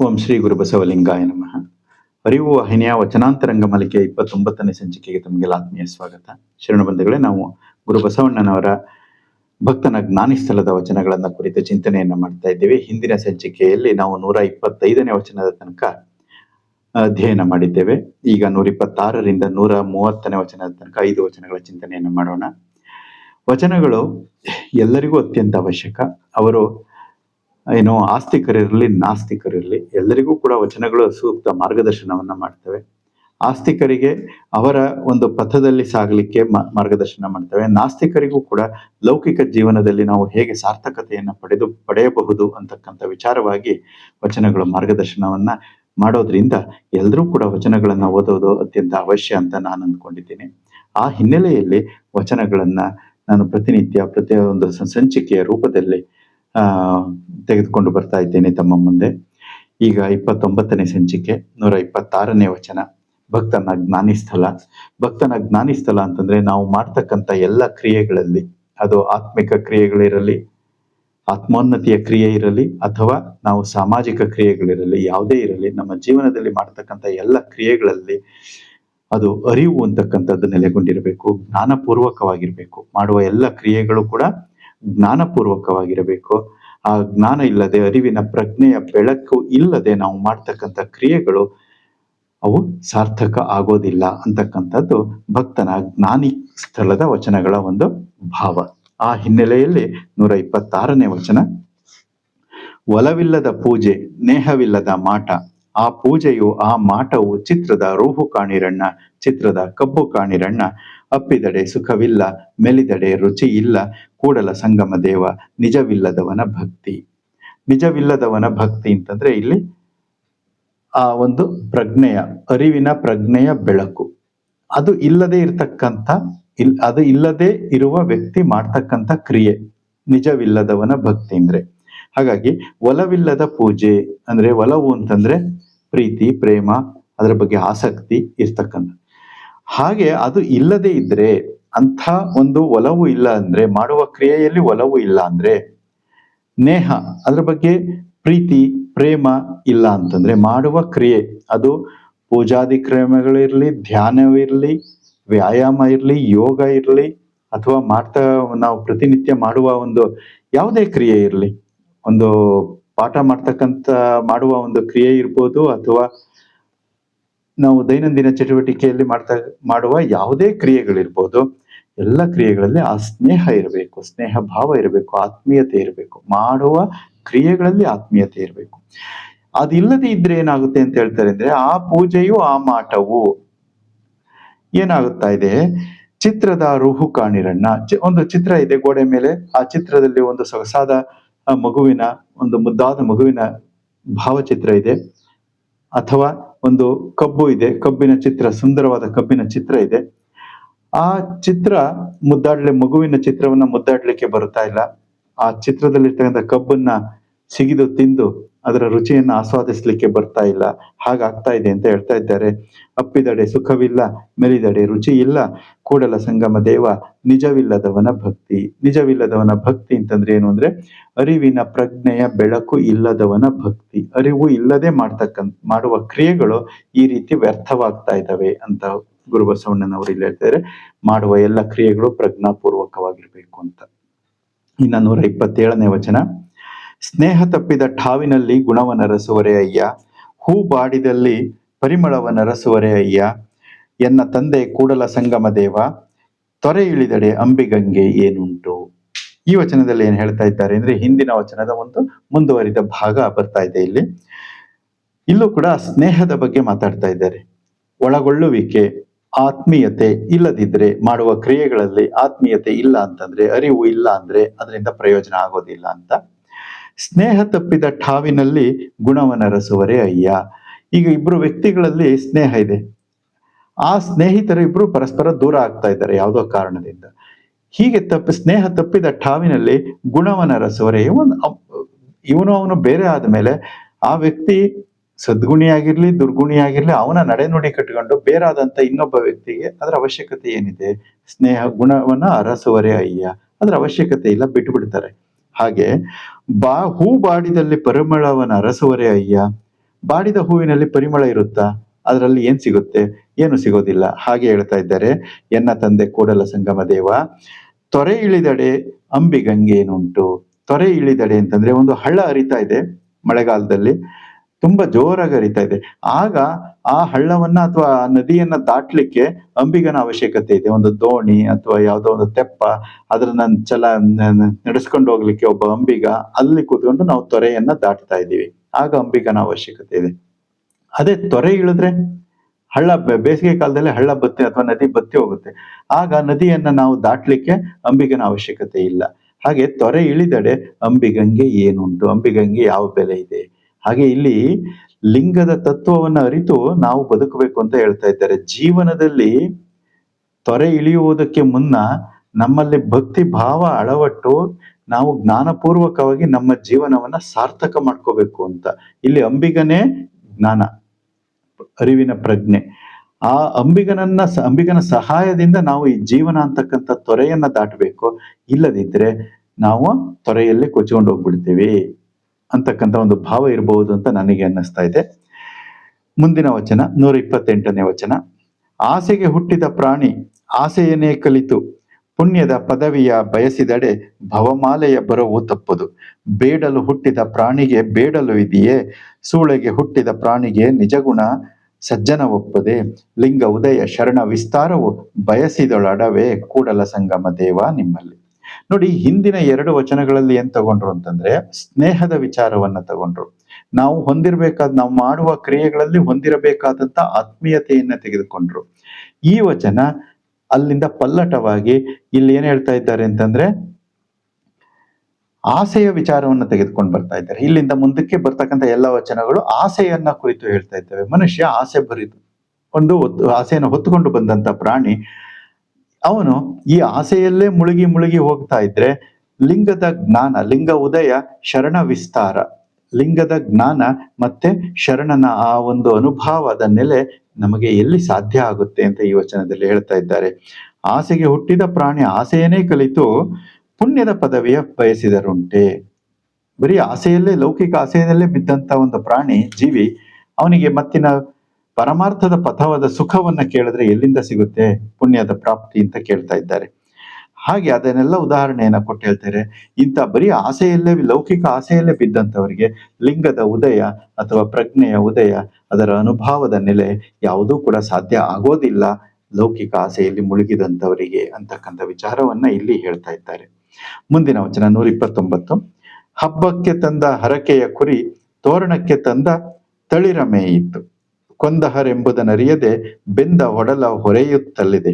ಓಂ ಶ್ರೀ ಗುರು ಬಸವಲಿಂಗಾಯ ನಮಃ. ಅರಿವು ವಾಹಿನಿಯ ವಚನಾಂತರಂಗ ಮಲಿಕೆ ಇಪ್ಪತ್ತೊಂಬತ್ತನೇ ಸಂಚಿಕೆಗೆ ತಮಗೆಲ್ಲ ಆತ್ಮೀಯ ಸ್ವಾಗತ. ಶರಣ ಬಂಧುಗಳೇ, ನಾವು ಗುರು ಬಸವಣ್ಣನವರ ಭಕ್ತನ ಜ್ಞಾನಿಸ್ಥಳದ ವಚನಗಳನ್ನ ಕುರಿತ ಚಿಂತನೆಯನ್ನ ಮಾಡ್ತಾ ಇದ್ದೇವೆ. ಹಿಂದಿನ ಸಂಚಿಕೆಯಲ್ಲಿ ನಾವು ನೂರ ಇಪ್ಪತ್ತೈದನೇ ವಚನದ ತನಕ ಅಧ್ಯಯನ ಮಾಡಿದ್ದೇವೆ. ಈಗ ನೂರ ಇಪ್ಪತ್ತಾರರಿಂದ ನೂರ ಮೂವತ್ತನೇ ವಚನದ ತನಕ ಐದು ವಚನಗಳ ಚಿಂತನೆಯನ್ನು ಮಾಡೋಣ. ವಚನಗಳು ಎಲ್ಲರಿಗೂ ಅತ್ಯಂತ ಅವಶ್ಯಕ. ಅವರು ಏನು ಆಸ್ತಿಕರಿರಲಿ, ನಾಸ್ತಿಕರಿರಲಿ ಎಲ್ಲರಿಗೂ ಕೂಡ ವಚನಗಳು ಸೂಕ್ತ ಮಾರ್ಗದರ್ಶನವನ್ನು ಮಾಡ್ತವೆ. ಆಸ್ತಿಕರಿಗೆ ಅವರ ಒಂದು ಪಥದಲ್ಲಿ ಸಾಗಲಿಕ್ಕೆ ಮಾರ್ಗದರ್ಶನ ಮಾಡ್ತವೆ. ನಾಸ್ತಿಕರಿಗೂ ಕೂಡ ಲೌಕಿಕ ಜೀವನದಲ್ಲಿ ನಾವು ಹೇಗೆ ಸಾರ್ಥಕತೆಯನ್ನು ಪಡೆದು, ಪಡೆಯಬಹುದು ಅಂತಕ್ಕಂಥ ವಿಚಾರವಾಗಿ ವಚನಗಳು ಮಾರ್ಗದರ್ಶನವನ್ನ ಮಾಡೋದ್ರಿಂದ ಎಲ್ಲರೂ ಕೂಡ ವಚನಗಳನ್ನ ಓದೋದು ಅತ್ಯಂತ ಅವಶ್ಯ ಅಂತ ನಾನು ಅಂದ್ಕೊಂಡಿದ್ದೀನಿ. ಆ ಹಿನ್ನೆಲೆಯಲ್ಲಿ ವಚನಗಳನ್ನ ನಾನು ಪ್ರತಿನಿತ್ಯ ಪ್ರತಿಯೊಂದು ಸಂಚಿಕೆಯ ರೂಪದಲ್ಲಿ ತೆಗೆದುಕೊಂಡು ಬರ್ತಾ ಇದ್ದೇನೆ ತಮ್ಮ ಮುಂದೆ. ಈಗ ಇಪ್ಪತ್ತೊಂಬತ್ತನೇ ಸಂಚಿಕೆ, ನೂರ ಇಪ್ಪತ್ತಾರನೇ ವಚನ. ಭಕ್ತನ ಜ್ಞಾನಿಸ್ಥಳ ಭಕ್ತನ ಜ್ಞಾನಿಸ್ಥಳ ಅಂತಂದ್ರೆ ನಾವು ಮಾಡ್ತಕ್ಕಂಥ ಎಲ್ಲ ಕ್ರಿಯೆಗಳಲ್ಲಿ, ಅದು ಆತ್ಮಿಕ ಕ್ರಿಯೆಗಳಿರಲಿ ಆತ್ಮೋನ್ನತಿಯ ಕ್ರಿಯೆ ಇರಲಿ, ಅಥವಾ ನಾವು ಸಾಮಾಜಿಕ ಕ್ರಿಯೆಗಳಿರಲಿ, ಯಾವುದೇ ಇರಲಿ, ನಮ್ಮ ಜೀವನದಲ್ಲಿ ಮಾಡ್ತಕ್ಕಂಥ ಎಲ್ಲ ಕ್ರಿಯೆಗಳಲ್ಲಿ ಅದು ಅರಿವು ಅಂತಕ್ಕಂಥದ್ದು ನೆಲೆಗೊಂಡಿರಬೇಕು, ಜ್ಞಾನಪೂರ್ವಕವಾಗಿರಬೇಕು. ಮಾಡುವ ಎಲ್ಲ ಕ್ರಿಯೆಗಳು ಕೂಡ ಜ್ಞಾನಪೂರ್ವಕವಾಗಿರಬೇಕು. ಆ ಜ್ಞಾನ ಇಲ್ಲದೆ, ಅರಿವಿನ ಪ್ರಜ್ಞೆಯ ಬೆಳಕು ಇಲ್ಲದೆ ನಾವು ಮಾಡ್ತಕ್ಕಂಥ ಕ್ರಿಯೆಗಳು, ಅವು ಸಾರ್ಥಕ ಆಗೋದಿಲ್ಲ ಅಂತಕ್ಕಂಥದ್ದು ಭಕ್ತನ ಜ್ಞಾನಿ ಸ್ಥಳದ ವಚನಗಳ ಒಂದು ಭಾವ. ಆ ಹಿನ್ನೆಲೆಯಲ್ಲಿ ನೂರ ಇಪ್ಪತ್ತಾರನೇ ವಚನ. ಒಲವಿಲ್ಲದ ಪೂಜೆ, ನೇಹವಿಲ್ಲದ ಮಾಟ. ಆ ಪೂಜೆಯು ಆ ಮಾಟವು ಚಿತ್ರದ ರೂಹು ಕಾಣಿರಣ್ಣ, ಚಿತ್ರದ ಕಬ್ಬು ಕಾಣಿರಣ್ಣ. ಅಪ್ಪಿದಡೆ ಸುಖವಿಲ್ಲ, ಮೆಲಿದಡೆ ರುಚಿ ಇಲ್ಲ ಕೂಡಲ ಸಂಗಮ ದೇವ ನಿಜವಿಲ್ಲದವನ ಭಕ್ತಿ. ನಿಜವಿಲ್ಲದವನ ಭಕ್ತಿ ಅಂತಂದ್ರೆ ಇಲ್ಲಿ ಆ ಒಂದು ಪ್ರಜ್ಞೆಯ, ಅರಿವಿನ ಪ್ರಜ್ಞೆಯ ಬೆಳಕು. ಅದು ಇಲ್ಲದೆ ಇರತಕ್ಕಂಥ, ಇಲ್, ಅದು ಇಲ್ಲದೆ ಇರುವ ವ್ಯಕ್ತಿ ಮಾಡ್ತಕ್ಕಂಥ ಕ್ರಿಯೆ, ನಿಜವಿಲ್ಲದವನ ಭಕ್ತಿ ಅಂದ್ರೆ. ಹಾಗಾಗಿ ಒಲವಿಲ್ಲದ ಪೂಜೆ ಅಂದ್ರೆ ಒಲವು ಅಂತಂದ್ರೆ ಪ್ರೀತಿ, ಪ್ರೇಮ, ಅದರ ಬಗ್ಗೆ ಆಸಕ್ತಿ ಇರ್ತಕ್ಕಂಥ. ಹಾಗೆ ಅದು ಇಲ್ಲದೆ ಇದ್ರೆ ಅಂಥ ಒಂದು ಒಲವು ಇಲ್ಲ ಅಂದ್ರೆ, ಮಾಡುವ ಕ್ರಿಯೆಯಲ್ಲಿ ಒಲವು ಇಲ್ಲ ಅಂದ್ರೆ, ನೇಹ, ಅದ್ರ ಬಗ್ಗೆ ಪ್ರೀತಿ, ಪ್ರೇಮ ಇಲ್ಲ ಅಂತಂದ್ರೆ ಮಾಡುವ ಕ್ರಿಯೆ, ಅದು ಪೂಜಾದಿ ಕ್ರಮಗಳಿರ್ಲಿ ಧ್ಯಾನವಿರಲಿ ವ್ಯಾಯಾಮ ಇರಲಿ, ಯೋಗ ಇರಲಿ, ಅಥವಾ ಮಾಡ್ತಾ ನಾವು ಪ್ರತಿನಿತ್ಯ ಮಾಡುವ ಒಂದು ಯಾವುದೇ ಕ್ರಿಯೆ ಇರಲಿ, ಒಂದು ಪಾಠ ಮಾಡ್ತಕ್ಕಂಥ, ಮಾಡುವ ಒಂದು ಕ್ರಿಯೆ ಇರ್ಬೋದು ಅಥವಾ ನಾವು ದೈನಂದಿನ ಚಟುವಟಿಕೆಯಲ್ಲಿ ಮಾಡ್ತಾ, ಮಾಡುವ ಯಾವುದೇ ಕ್ರಿಯೆಗಳಿರ್ಬೋದು, ಎಲ್ಲ ಕ್ರಿಯೆಗಳಲ್ಲಿ ಆ ಸ್ನೇಹ ಇರಬೇಕು, ಸ್ನೇಹ ಭಾವ ಇರಬೇಕು, ಆತ್ಮೀಯತೆ ಇರಬೇಕು, ಮಾಡುವ ಕ್ರಿಯೆಗಳಲ್ಲಿ ಆತ್ಮೀಯತೆ ಇರಬೇಕು. ಅದಿಲ್ಲದೆ ಇದ್ರೆ ಏನಾಗುತ್ತೆ ಅಂತ ಹೇಳ್ತಾರೆ ಅಂದ್ರೆ ಆ ಪೂಜೆಯು, ಆ ಮಾಟವು ಏನಾಗುತ್ತಾ ಇದೆ? ಚಿತ್ರದ ರುಹು ಕಾಣಿರಣ್ಣ. ಒಂದು ಚಿತ್ರ ಇದೆ ಗೋಡೆ ಮೇಲೆ. ಆ ಚಿತ್ರದಲ್ಲಿ ಒಂದು ಸೊಗಸಾದ ಮಗುವಿನ, ಒಂದು ಮುದ್ದಾದ ಮಗುವಿನ ಭಾವಚಿತ್ರ ಇದೆ. ಅಥವಾ ಒಂದು ಕಬ್ಬು ಇದೆ, ಕಬ್ಬಿನ ಚಿತ್ರ, ಸುಂದರವಾದ ಕಬ್ಬಿನ ಚಿತ್ರ ಇದೆ. ಆ ಚಿತ್ರ ಮುದ್ದಾಡ್ಲೆ, ಮಗುವಿನ ಚಿತ್ರವನ್ನ ಮುದ್ದಾಡ್ಲಿಕ್ಕೆ ಬರ್ತಾ ಇಲ್ಲ. ಆ ಚಿತ್ರದಲ್ಲಿರ್ತಕ್ಕಂಥ ಕಬ್ಬನ್ನ ಸಿಗಿದು ತಿಂದು ಅದರ ರುಚಿಯನ್ನು ಆಸ್ವಾದಿಸ್ಲಿಕ್ಕೆ ಬರ್ತಾ ಇಲ್ಲ. ಹಾಗಾಗ್ತಾ ಇದೆ ಅಂತ ಹೇಳ್ತಾ ಇದ್ದಾರೆ. ಅಪ್ಪಿದಡೆ ಸುಖವಿಲ್ಲ, ಮೆಲಿದಡೆ ರುಚಿ ಇಲ್ಲ. ಕೂಡಲ ಸಂಗಮ ದೇವ, ನಿಜವಿಲ್ಲದವನ ಭಕ್ತಿ. ನಿಜವಿಲ್ಲದವನ ಭಕ್ತಿ ಅಂತಂದ್ರೆ ಏನು ಅಂದ್ರೆ, ಅರಿವಿನ ಪ್ರಜ್ಞೆಯ ಬೆಳಕು ಇಲ್ಲದವನ ಭಕ್ತಿ. ಅರಿವು ಇಲ್ಲದೆ ಮಾಡ್ತಕ್ಕಂಥ, ಮಾಡುವ ಕ್ರಿಯೆಗಳು ಈ ರೀತಿ ವ್ಯರ್ಥವಾಗ್ತಾ ಇದ್ದಾವೆ ಅಂತ ಗುರು ಬಸವಣ್ಣನವರು ಇಲ್ಲಿ ಹೇಳ್ತಾರೆ ಮಾಡುವ ಎಲ್ಲ ಕ್ರಿಯೆಗಳು ಪ್ರಜ್ಞಾಪೂರ್ವಕವಾಗಿರ್ಬೇಕು ಅಂತ. ಇನ್ನ ನೂರ ಇಪ್ಪತ್ತೇಳನೇ ವಚನ. ಸ್ನೇಹ ತಪ್ಪಿದ ಠಾವಿನಲ್ಲಿ ಗುಣವನ ರಸುವರೆ ಅಯ್ಯ, ಹೂ ಬಾಡಿದಲ್ಲಿ ಪರಿಮಳವನ ರಸುವರೆ ಅಯ್ಯ, ಎನ್ನ ತಂದೆ ಕೂಡಲ ಸಂಗಮ ದೇವ, ತೊರೆ ಇಳಿದಡೆ ಅಂಬಿಗಂಗೆ ಏನುಂಟು? ಈ ವಚನದಲ್ಲಿ ಏನ್ ಹೇಳ್ತಾ ಇದ್ದಾರೆ ಅಂದ್ರೆ ಹಿಂದಿನ ವಚನದ ಒಂದು ಮುಂದುವರಿದ ಭಾಗ ಬರ್ತಾ ಇದೆ ಇಲ್ಲಿ. ಇಲ್ಲೂ ಕೂಡ ಸ್ನೇಹದ ಬಗ್ಗೆ ಮಾತಾಡ್ತಾ ಇದ್ದಾರೆ. ಒಳಗೊಳ್ಳುವಿಕೆ, ಆತ್ಮೀಯತೆ ಇಲ್ಲದಿದ್ರೆ, ಮಾಡುವ ಕ್ರಿಯೆಗಳಲ್ಲಿ ಆತ್ಮೀಯತೆ ಇಲ್ಲ ಅಂತಂದ್ರೆ, ಅರಿವು ಇಲ್ಲ ಅಂದ್ರೆ ಅದರಿಂದ ಪ್ರಯೋಜನ ಆಗೋದಿಲ್ಲ ಅಂತ. ಸ್ನೇಹ ತಪ್ಪಿದ ಠಾವಿನಲ್ಲಿ ಗುಣವನ ರಸುವರೇ ಅಯ್ಯ. ಈಗ ಇಬ್ಬರು ವ್ಯಕ್ತಿಗಳಲ್ಲಿ ಸ್ನೇಹ ಇದೆ. ಆ ಸ್ನೇಹಿತರು ಇಬ್ರು ಪರಸ್ಪರ ದೂರ ಆಗ್ತಾ ಇದ್ದಾರೆ ಯಾವುದೋ ಕಾರಣದಿಂದ. ಹೀಗೆ ತಪ್ಪಿ ಸ್ನೇಹ ತಪ್ಪಿದ ಠಾವಿನಲ್ಲಿ ಗುಣವನ ರಸುವರೇ. ಇವನು ಇವನು ಅವನು ಬೇರೆ ಆದ್ಮೇಲೆ ಆ ವ್ಯಕ್ತಿ ಸದ್ಗುಣಿಯಾಗಿರ್ಲಿ, ದುರ್ಗುಣಿಯಾಗಿರ್ಲಿ, ಅವನ ನಡೆನುಡಿ ಕಟ್ಕೊಂಡು ಬೇರಾದಂತ ಇನ್ನೊಬ್ಬ ವ್ಯಕ್ತಿಗೆ ಅದರ ಅವಶ್ಯಕತೆ ಏನಿದೆ? ಸ್ನೇಹ, ಗುಣವನ್ನ ಅರಸುವರೇ ಅಯ್ಯ. ಅದರ ಅವಶ್ಯಕತೆ ಇಲ್ಲ ಬಿಟ್ಟು ಬಿಡ್ತಾರೆ ಹಾಗೆ, ಬಾ, ಹೂ ಬಾಡಿದಲ್ಲಿ ಪರಿಮಳವನ ಅರಸುವರೆ ಅಯ್ಯ. ಬಾಡಿದ ಹೂವಿನಲ್ಲಿ ಪರಿಮಳ ಇರುತ್ತಾ? ಅದರಲ್ಲಿ ಏನ್ ಸಿಗುತ್ತೆ? ಏನು ಸಿಗೋದಿಲ್ಲ. ಹಾಗೆ ಹೇಳ್ತಾ ಇದ್ದಾರೆ, ಎನ್ನ ತಂದೆ ಕೂಡಲ ಸಂಗಮ ದೇವ, ತೊರೆ ಇಳಿದಡೆ ಅಂಬಿಗಂಗೇನುಂಟು ತೊರೆ ಇಳಿದಡೆ ಅಂತಂದ್ರೆ ಒಂದು ಹಳ್ಳ ಹರಿತಾ ಇದೆ ಮಳೆಗಾಲದಲ್ಲಿ. ತುಂಬಾ ಜೋರಾಗಿ ಹರಿತಾ ಇದೆ. ಆಗ ಆ ಹಳ್ಳವನ್ನ ಅಥವಾ ನದಿಯನ್ನ ದಾಟ್ಲಿಕ್ಕೆ ಅಂಬಿಗನ ಅವಶ್ಯಕತೆ ಇದೆ. ಒಂದು ದೋಣಿ ಅಥವಾ ಯಾವುದೋ ಒಂದು ತೆಪ್ಪ ಅದನ್ನ ಚಲ ನಡೆಸ್ಕೊಂಡು ಹೋಗ್ಲಿಕ್ಕೆ ಒಬ್ಬ ಅಂಬಿಗ ಅಲ್ಲಿ ಕೂತ್ಕೊಂಡು ನಾವು ತೊರೆಯನ್ನ ದಾಟ್ತಾ ಇದ್ದೀವಿ. ಆಗ ಅಂಬಿಗನ ಅವಶ್ಯಕತೆ ಇದೆ. ಅದೇ ತೊರೆ ಇಳಿದ್ರೆ ಹಳ್ಳ ಬೇಸಿಗೆ ಕಾಲದಲ್ಲಿ ಹಳ್ಳ ಬತ್ತಿ ಅಥವಾ ನದಿ ಬತ್ತಿ ಹೋಗುತ್ತೆ. ಆಗ ನದಿಯನ್ನ ನಾವು ದಾಟ್ಲಿಕ್ಕೆ ಅಂಬಿಗನ ಅವಶ್ಯಕತೆ ಇಲ್ಲ. ಹಾಗೆ ತೊರೆ ಇಳಿದಡೆ ಅಂಬಿಗಂಗೆ ಏನುಂಟು? ಅಂಬಿಗಂಗೆ ಯಾವ ಬೆಲೆ ಇದೆ? ಹಾಗೆ ಇಲ್ಲಿ ಲಿಂಗದ ತತ್ವವನ್ನ ಅರಿತು ನಾವು ಬದುಕಬೇಕು ಅಂತ ಹೇಳ್ತಾ ಇದ್ದಾರೆ. ಜೀವನದಲ್ಲಿ ತೊರೆ ಇಳಿಯುವುದಕ್ಕೆ ಮುನ್ನ ನಮ್ಮಲ್ಲಿ ಭಕ್ತಿ ಭಾವ ಅಳವಟ್ಟು ನಾವು ಜ್ಞಾನಪೂರ್ವಕವಾಗಿ ನಮ್ಮ ಜೀವನವನ್ನ ಸಾರ್ಥಕ ಮಾಡ್ಕೋಬೇಕು ಅಂತ. ಇಲ್ಲಿ ಅಂಬಿಗನೇ ಜ್ಞಾನ, ಅರಿವಿನ ಪ್ರಜ್ಞೆ. ಆ ಅಂಬಿಗನನ್ನ ಅಂಬಿಗನ ಸಹಾಯದಿಂದ ನಾವು ಈ ಜೀವನ ಅಂತಕ್ಕಂಥ ತೊರೆಯನ್ನ ದಾಟಬೇಕು. ಇಲ್ಲದಿದ್ರೆ ನಾವು ತೊರೆಯಲ್ಲಿ ಕೊಚ್ಕೊಂಡು ಹೋಗ್ಬಿಡ್ತೀವಿ. ಅಂತಕ್ಕಂಥ ಒಂದು ಭಾವ ಇರಬಹುದು ಅಂತ ನನಗೆ ಅನ್ನಿಸ್ತಾ ಇದೆ. ಮುಂದಿನ ವಚನ ನೂರ ಇಪ್ಪತ್ತೆಂಟನೇ ವಚನ. ಆಸೆಗೆ ಹುಟ್ಟಿದ ಪ್ರಾಣಿ, ಆಸೆಯನ್ನೇ ಕಲಿತು, ಪುಣ್ಯದ ಪದವಿಯ ಬಯಸಿದಡೆ ಭವಮಾಲೆಯ ಬರವು ತಪ್ಪದು. ಬೇಡಲು ಹುಟ್ಟಿದ ಪ್ರಾಣಿಗೆ ಬೇಡಲು ಇದೆಯೇ? ಸೂಳೆಗೆ ಹುಟ್ಟಿದ ಪ್ರಾಣಿಗೆ ನಿಜಗುಣ ಸಜ್ಜನ ಒಪ್ಪದೆ? ಲಿಂಗ ಉದಯ ಶರಣ ವಿಸ್ತಾರವು ಬಯಸಿದೊಳಡವೇ, ಕೂಡಲ ಸಂಗಮ ದೇವ ನಿಮ್ಮಲ್ಲಿ. ನೋಡಿ, ಹಿಂದಿನ ಎರಡು ವಚನಗಳಲ್ಲಿ ಏನ್ ತಗೊಂಡ್ರು ಅಂತಂದ್ರೆ, ಸ್ನೇಹದ ವಿಚಾರವನ್ನ ತಗೊಂಡ್ರು. ನಾವು ಹೊಂದಿರಬೇಕಾದ, ನಾವು ಮಾಡುವ ಕ್ರಿಯೆಗಳಲ್ಲಿ ಹೊಂದಿರಬೇಕಾದಂತ ಆತ್ಮೀಯತೆಯನ್ನ ತೆಗೆದುಕೊಂಡ್ರು. ಈ ವಚನ ಅಲ್ಲಿಂದ ಪಲ್ಲಟವಾಗಿ ಇಲ್ಲಿ ಏನ್ ಹೇಳ್ತಾ ಇದ್ದಾರೆ ಅಂತಂದ್ರೆ, ಆಸೆಯ ವಿಚಾರವನ್ನು ತೆಗೆದುಕೊಂಡು ಬರ್ತಾ ಇದ್ದಾರೆ. ಇಲ್ಲಿಂದ ಮುಂದಕ್ಕೆ ಬರ್ತಕ್ಕಂಥ ಎಲ್ಲ ವಚನಗಳು ಆಸೆಯನ್ನ ಕುರಿತು ಹೇಳ್ತಾ ಇದ್ದಾವೆ. ಮನುಷ್ಯ ಆಸೆ ಭರಿತು ಒಂದು ಆಸೆಯನ್ನು ಹೊತ್ತುಕೊಂಡು ಬಂದಂತ ಪ್ರಾಣಿ ಅವನು ಈ ಆಸೆಯಲ್ಲೇ ಮುಳುಗಿ ಮುಳುಗಿ ಹೋಗ್ತಾ ಇದ್ರೆ ಲಿಂಗದ ಜ್ಞಾನ, ಲಿಂಗ ಉದಯ, ಶರಣ ವಿಸ್ತಾರ. ಲಿಂಗದ ಜ್ಞಾನ ಮತ್ತೆ ಶರಣನ ಆ ಒಂದು ಅನುಭವದ ನೆಲೆ ನಮಗೆ ಎಲ್ಲಿ ಸಾಧ್ಯ ಆಗುತ್ತೆ ಅಂತ ಈ ವಚನದಲ್ಲಿ ಹೇಳ್ತಾ ಇದ್ದಾರೆ. ಆಸೆಗೆ ಹುಟ್ಟಿದ ಪ್ರಾಣಿ ಆಸೆಯನ್ನೇ ಕಲಿತು ಪುಣ್ಯದ ಪದವಿಯ ಬಯಸಿದರುಂಟೆ. ಬರೀ ಆಸೆಯಲ್ಲೇ, ಲೌಕಿಕ ಆಸೆಯಲ್ಲೇ ಬಿದ್ದಂತ ಒಂದು ಪ್ರಾಣಿ, ಜೀವಿ ಅವನಿಗೆ ಮತ್ತಿನ ಪರಮಾರ್ಥದ ಪಥವಾದ ಸುಖವನ್ನ ಕೇಳಿದ್ರೆ ಎಲ್ಲಿಂದ ಸಿಗುತ್ತೆ? ಪುಣ್ಯದ ಪ್ರಾಪ್ತಿ ಅಂತ ಕೇಳ್ತಾ ಇದ್ದಾರೆ. ಹಾಗೆ ಅದನ್ನೆಲ್ಲ ಉದಾಹರಣೆಯನ್ನ ಕೊಟ್ಟು ಹೇಳ್ತಾರೆ. ಇಂಥ ಬರೀ ಆಸೆಯಲ್ಲೇ ಲೌಕಿಕ ಆಸೆಯಲ್ಲೇ ಬಿದ್ದಂಥವರಿಗೆ ಲಿಂಗದ ಉದಯ ಅಥವಾ ಪ್ರಜ್ಞೆಯ ಉದಯ, ಅದರ ಅನುಭವದ ನೆಲೆ ಯಾವುದೂ ಕೂಡ ಸಾಧ್ಯ ಆಗೋದಿಲ್ಲ. ಲೌಕಿಕ ಆಸೆಯಲ್ಲಿ ಮುಳುಗಿದಂಥವರಿಗೆ ಅಂತಕ್ಕಂಥ ವಿಚಾರವನ್ನ ಇಲ್ಲಿ ಹೇಳ್ತಾ ಇದ್ದಾರೆ. ಮುಂದಿನ ವಚನ ನೂರ ಇಪ್ಪತ್ತೊಂಬತ್ತು ಹಬ್ಬಕ್ಕೆ ತಂದ ಹರಕೆಯ ಕುರಿ ತೋರಣಕ್ಕೆ ತಂದ ತಳಿರಮೆ ಮೇಯಿತ್ತು ಕೊಂದಹರೆಂಬುದನ್ನರಿಯದೆ ಬೆಂದ ಒಡಲ ಹೊರೆಯುತ್ತಲಿದೆ.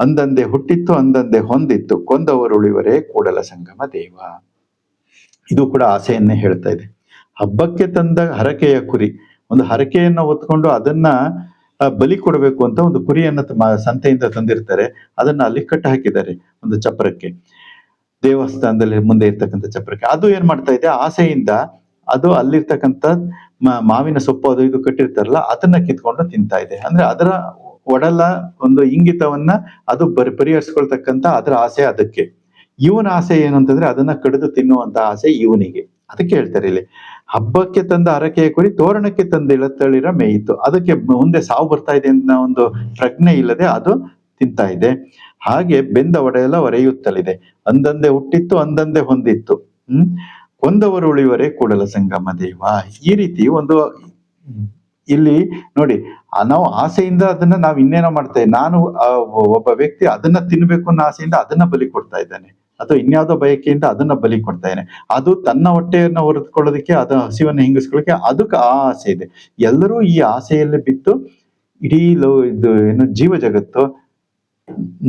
ಅಂದಂದೆ ಹುಟ್ಟಿತ್ತು, ಅಂದಂದೆ ಹೊಂದಿತ್ತು ಕೊಂದವರುಳಿವರೇ ಕೂಡಲ ಸಂಗಮ ದೇವ. ಇದು ಕೂಡ ಆಸೆಯನ್ನೇ ಹೇಳ್ತಾ ಇದೆ. ಹಬ್ಬಕ್ಕೆ ತಂದ ಹರಕೆಯ ಕುರಿ, ಒಂದು ಹರಕೆಯನ್ನು ಹೊತ್ಕೊಂಡು ಅದನ್ನ ಬಲಿ ಕೊಡಬೇಕು ಅಂತ ಒಂದು ಕುರಿಯನ್ನು ಸಂತೆಯಿಂದ ತಂದಿರ್ತಾರೆ. ಅದನ್ನ ಅಲ್ಲಿ ಕಟ್ಟು ಹಾಕಿದ್ದಾರೆ ಒಂದು ಚಪ್ರಕ್ಕೆ. ದೇವಸ್ಥಾನದಲ್ಲಿ ಮುಂದೆ ಇರ್ತಕ್ಕಂಥ ಚಪ್ರಕ್ಕೆ. ಅದು ಏನ್ ಮಾಡ್ತಾ ಇದೆ? ಆಸೆಯಿಂದ ಅದು ಅಲ್ಲಿರ್ತಕ್ಕಂಥ ಮಾವಿನ ಸೊಪ್ಪು ಅದು ಇದು ಕಟ್ಟಿರ್ತಾರಲ್ಲ, ಅದನ್ನ ಕಿತ್ಕೊಂಡು ತಿಂತಾ ಇದೆ. ಅಂದ್ರೆ ಅದರ ಒಡಲ ಒಂದು ಇಂಗಿತವನ್ನ ಅದು ಬರಿ, ಪರಿಹರಿಸ್ಕೊಳ್ತಕ್ಕಂಥ ಅದರ ಆಸೆ ಅದಕ್ಕೆ. ಇವನ ಆಸೆ ಏನು ಅಂತಂದ್ರೆ ಅದನ್ನ ಕಡಿದು ತಿನ್ನುವಂತ ಆಸೆ ಇವನಿಗೆ. ಅದಕ್ಕೆ ಹೇಳ್ತಾರೆ ಇಲ್ಲಿ, ಹಬ್ಬಕ್ಕೆ ತಂದ ಅರಕೆಯ ಕುರಿ ತೋರಣಕ್ಕೆ ತಂದ ಇಳತಳಿರ ಮೇಯಿತು. ಅದಕ್ಕೆ ಮುಂದೆ ಸಾವು ಬರ್ತಾ ಇದೆ ಅನ್ನೋ ಒಂದು ಪ್ರಜ್ಞೆ ಇಲ್ಲದೆ ಅದು ತಿಂತಾ ಇದೆ. ಹಾಗೆ ಬೆಂದ ಒಡೆಯಲ ಒರೆಯುತ್ತಲಿದೆ. ಅಂದಂದೆ ಹುಟ್ಟಿತ್ತು, ಅಂದಂದೆ ಹೊಂದಿತ್ತು. ಹ್ಮ್? ಕೊಂದವರು ಉಳಿವರೇ ಕೂಡಲ ಸಂಗಮ ದೇವ. ಈ ರೀತಿ ಒಂದು ಇಲ್ಲಿ ನೋಡಿ ನಾವು ಆಸೆಯಿಂದ ಅದನ್ನ ನಾವು ಇನ್ನೇನೋ ಮಾಡ್ತೇವೆ ನಾನು ಒಬ್ಬ ವ್ಯಕ್ತಿ ಅದನ್ನ ತಿನ್ಬೇಕು ಅನ್ನೋ ಆಸೆಯಿಂದ ಅದನ್ನ ಬಲಿ ಕೊಡ್ತಾ ಇದ್ದಾನೆ. ಅಥವಾ ಇನ್ಯಾವುದೋ ಬಯಕೆಯಿಂದ ಅದನ್ನ ಬಲಿ ಕೊಡ್ತಾ ಇದ್ದಾನೆ. ಅದು ತನ್ನ ಹೊಟ್ಟೆಯನ್ನು ಹೊರದ್ಕೊಳ್ಳೋದಕ್ಕೆ ಅದು ಹಸಿವನ್ನ ಹಿಂಗಿಸ್ಕೊಳ್ಳೋಕೆ ಅದಕ್ಕೆ ಆ ಆಸೆ ಇದೆ. ಎಲ್ಲರೂ ಈ ಆಸೆಯಲ್ಲಿ ಬಿದ್ದು, ಇಡೀ ಇದು ಏನು ಜೀವ ಜಗತ್ತು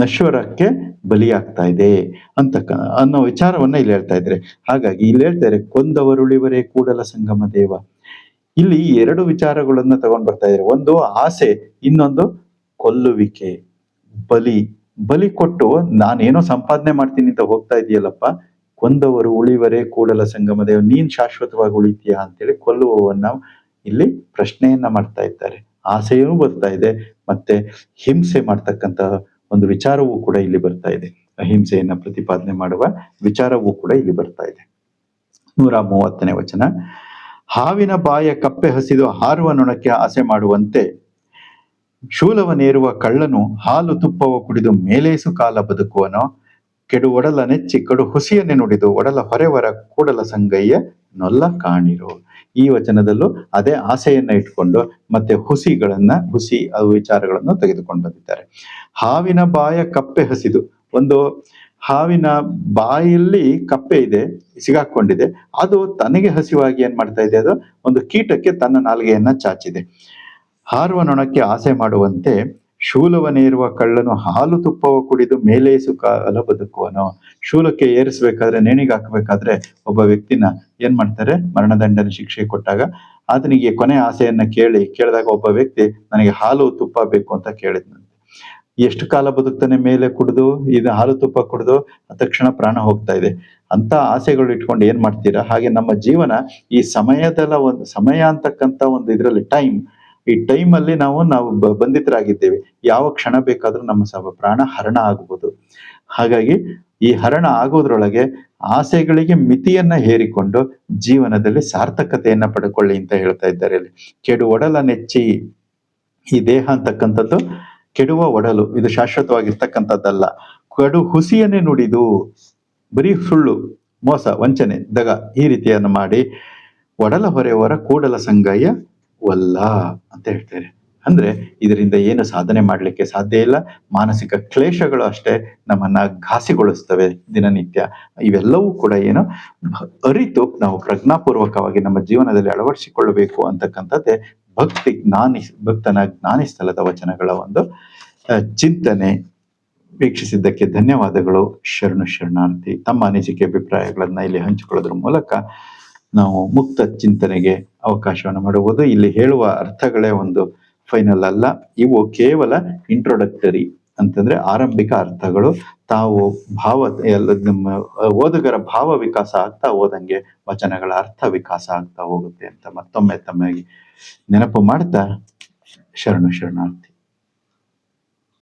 ನಶ್ವರಕ್ಕೆ ಬಲಿಯಾಗ್ತಾ ಇದೆ ಅಂತ ಅನ್ನೋ ವಿಚಾರವನ್ನ ಇಲ್ಲಿ ಹೇಳ್ತಾ ಇದ್ದಾರೆ. ಹಾಗಾಗಿ ಇಲ್ಲಿ ಹೇಳ್ತಾರೆ ಕೊಂದವರುಳಿವರೇ ಕೂಡಲ ಸಂಗಮ ದೇವ. ಇಲ್ಲಿ ಎರಡು ವಿಚಾರಗಳನ್ನ ತಗೊಂಡ್ ಬರ್ತಾ ಇದ್ದಾರೆ. ಒಂದು ಆಸೆ, ಇನ್ನೊಂದು ಕೊಲ್ಲುವಿಕೆ. ಬಲಿ ಬಲಿ ಕೊಟ್ಟು ನಾನೇನೋ ಸಂಪಾದನೆ ಮಾಡ್ತೀನಿ ಅಂತ ಹೋಗ್ತಾ ಇದೆಯಲ್ಲಪ್ಪ, ಕೊಂದವರು ಉಳಿವರೇ ಕೂಡಲ ಸಂಗಮ ದೇವ, ನೀನ್ ಶಾಶ್ವತವಾಗಿ ಉಳಿತೀಯಾ ಅಂತೇಳಿ ಕೊಲ್ಲುವವನ್ನ ಇಲ್ಲಿ ಪ್ರಶ್ನೆಯನ್ನ ಮಾಡ್ತಾ ಇದ್ದಾರೆ. ಆಸೆಯೂ ಬರ್ತಾ ಇದೆ, ಮತ್ತೆ ಹಿಂಸೆ ಮಾಡ್ತಕ್ಕಂತ ಒಂದು ವಿಚಾರವೂ ಕೂಡ ಇಲ್ಲಿ ಬರ್ತಾ ಇದೆ. ಅಹಿಂಸೆಯನ್ನ ಪ್ರತಿಪಾದನೆ ಮಾಡುವ ವಿಚಾರವೂ ಕೂಡ ಇಲ್ಲಿ ಬರ್ತಾ ಇದೆ. ನೂರ ಮೂವತ್ತನೇ ವಚನ. ಹಾವಿನ ಬಾಯ ಕಪ್ಪೆ ಹಸಿದು ಹಾರುವ ನೊಣಕ್ಕೆ ಆಸೆ ಮಾಡುವಂತೆ ಶೂಲವನೇರುವ ಕಳ್ಳನು ಹಾಲು ತುಪ್ಪವ ಕುಡಿದು ಮೇಲೇಸು ಕಾಲ ಬದುಕುವನೋ, ಕೆಡು ಒಡಲ ನೆಚ್ಚಿ ಕಡು ಹುಸಿಯನ್ನೇ ನುಡಿದು ಒಡಲ ಹೊರೆವರ ಕೂಡಲ ಸಂಗಯ್ಯ ನೊಲ್ಲ ಕಾಣಿರು ಈ ವಚನದಲ್ಲೂ ಅದೇ ಆಸೆಯನ್ನ ಇಟ್ಕೊಂಡು ಮತ್ತೆ ಹುಸಿಗಳನ್ನ, ಹುಸಿ ವಿಚಾರಗಳನ್ನು ತೆಗೆದುಕೊಂಡು ಬಂದಿದ್ದಾರೆ. ಹಾವಿನ ಬಾಯ ಕಪ್ಪೆ ಹಸಿದು, ಒಂದು ಹಾವಿನ ಬಾಯಲ್ಲಿ ಕಪ್ಪೆ ಇದೆ, ಸಿಗಾಕೊಂಡಿದೆ, ಅದು ತನಗೆ ಹಸಿವಾಗಿ ಏನ್ ಮಾಡ್ತಾ ಇದೆ, ಅದು ಒಂದು ಕೀಟಕ್ಕೆ ತನ್ನ ನಾಲಿಗೆಯನ್ನ ಚಾಚಿದೆ. ಹಾರುವ ನೊಣಕ್ಕೆ ಆಸೆ ಮಾಡುವಂತೆ ಶೂಲವನೇರುವ ಕಳ್ಳನು ಹಾಲು ತುಪ್ಪವ ಕುಡಿದು ಮೇಲೇಸು ಕಾಲ ಬದುಕುವನು. ಶೂಲಕ್ಕೆ ಏರಿಸಬೇಕಾದ್ರೆ, ನೇಣಿಗೆ ಹಾಕಬೇಕಾದ್ರೆ ಒಬ್ಬ ವ್ಯಕ್ತಿನ ಏನ್ ಮಾಡ್ತಾರೆ? ಮರಣದಂಡನೆ ಶಿಕ್ಷೆ ಕೊಟ್ಟಾಗ ಆತನಿಗೆ ಕೊನೆ ಆಸೆಯನ್ನ ಕೇಳಿ, ಕೇಳಿದಾಗ ಒಬ್ಬ ವ್ಯಕ್ತಿ ನನಗೆ ಹಾಲು ತುಪ್ಪ ಬೇಕು ಅಂತ ಕೇಳಿದ್ನಂತೆ. ಎಷ್ಟು ಕಾಲ ಬದುಕ್ತಾನೆ ಮೇಲೆ ಕುಡಿದು, ಇದು ಹಾಲು ತುಪ್ಪ ಕುಡಿದು ತಕ್ಷಣ ಪ್ರಾಣ ಹೋಗ್ತಾ ಇದೆ. ಅಂತ ಆಸೆಗಳು ಇಟ್ಕೊಂಡು ಏನ್ ಮಾಡ್ತೀರಾ? ಹಾಗೆ ನಮ್ಮ ಜೀವನ ಈ ಸಮಯದಲ್ಲ ಒಂದು, ಸಮಯ ಅಂತಕ್ಕಂಥ ಒಂದು ಇದರಲ್ಲಿ ಟೈಮ್ ಈ ಟೈಮ್ ಅಲ್ಲಿ ನಾವು ನಾವು ಬಂಧಿತರಾಗಿದ್ದೇವೆ. ಯಾವ ಕ್ಷಣ ಬೇಕಾದರೂ ನಮ್ಮ ಸಹ ಪ್ರಾಣ ಹರಣ ಆಗಬಹುದು ಹಾಗಾಗಿ ಈ ಹರಣ ಆಗೋದ್ರೊಳಗೆ ಆಸೆಗಳಿಗೆ ಮಿತಿಯನ್ನ ಹೇರಿಕೊಂಡು ಜೀವನದಲ್ಲಿ ಸಾರ್ಥಕತೆಯನ್ನ ಪಡ್ಕೊಳ್ಳಿ ಅಂತ ಹೇಳ್ತಾ ಇದ್ದಾರೆ ಇಲ್ಲಿ ಕೆಡು ಒಡಲ ನೆಚ್ಚಿ ಈ ದೇಹ ಅಂತಕ್ಕಂಥದ್ದು ಕೆಡುವ ಒಡಲು, ಇದು ಶಾಶ್ವತವಾಗಿರ್ತಕ್ಕಂಥದ್ದಲ್ಲ. ಕಡು ಹುಸಿಯನ್ನೇ ನುಡಿದು, ಬರೀ ಸುಳ್ಳು, ಮೋಸ, ವಂಚನೆ, ದಗ ಈ ರೀತಿಯನ್ನು ಮಾಡಿ ಒಡಲ ಹೊರೆಯವರ ಕೂಡಲ ಸಂಗಯ್ಯ ವಲ್ಲ ಅಂತ ಹೇಳ್ತಾರೆ. ಅಂದ್ರೆ ಇದರಿಂದ ಏನು ಸಾಧನೆ ಮಾಡಲಿಕ್ಕೆ ಸಾಧ್ಯ ಇಲ್ಲ. ಮಾನಸಿಕ ಕ್ಲೇಶಗಳು ಅಷ್ಟೇ ನಮ್ಮನ್ನ ಘಾಸಿಗೊಳಿಸ್ತವೆ ದಿನನಿತ್ಯ. ಇವೆಲ್ಲವೂ ಕೂಡ ಏನು ಅರಿತು ನಾವು ಪ್ರಜ್ಞಾಪೂರ್ವಕವಾಗಿ ನಮ್ಮ ಜೀವನದಲ್ಲಿ ಅಳವಡಿಸಿಕೊಳ್ಳಬೇಕು ಅಂತಕ್ಕಂಥದ್ದೇ ಭಕ್ತಿ ಜ್ಞಾನಿ, ಭಕ್ತನ ಜ್ಞಾನಿ ಸ್ಥಳದ ವಚನಗಳ ಒಂದು ಚಿಂತನೆ. ವೀಕ್ಷಿಸಿದ್ದಕ್ಕೆ ಧನ್ಯವಾದಗಳು. ಶರಣು ಶರಣಾರ್ಥಿ. ತಮ್ಮ ಅನಿಸಿಕೆ, ಅಭಿಪ್ರಾಯಗಳನ್ನ ಇಲ್ಲಿ ಹಂಚಿಕೊಳ್ಳೋದ್ರ ಮೂಲಕ ನಾವು ಮುಕ್ತ ಚಿಂತನೆಗೆ ಅವಕಾಶವನ್ನು ಮಾಡಬಹುದು. ಇಲ್ಲಿ ಹೇಳುವ ಅರ್ಥಗಳೇ ಒಂದು ಫೈನಲ್ ಅಲ್ಲ. ಇವು ಕೇವಲ ಇಂಟ್ರೊಡಕ್ಟರಿ ಅಂತಂದ್ರೆ ಆರಂಭಿಕ ಅರ್ಥಗಳು. ತಾವು ಭಾವ ನಮ್ಮ ಓದುಗರ ಭಾವ ವಿಕಾಸ ಆಗ್ತಾ ಹೋದಂಗೆ ವಚನಗಳ ಅರ್ಥ ವಿಕಾಸ ಆಗ್ತಾ ಹೋಗುತ್ತೆ ಅಂತ ಮತ್ತೊಮ್ಮೆ ತಮಗೆ ನೆನಪು ಮಾಡ್ತಾ ಶರಣು ಶರಣಾರ್ಥಿ.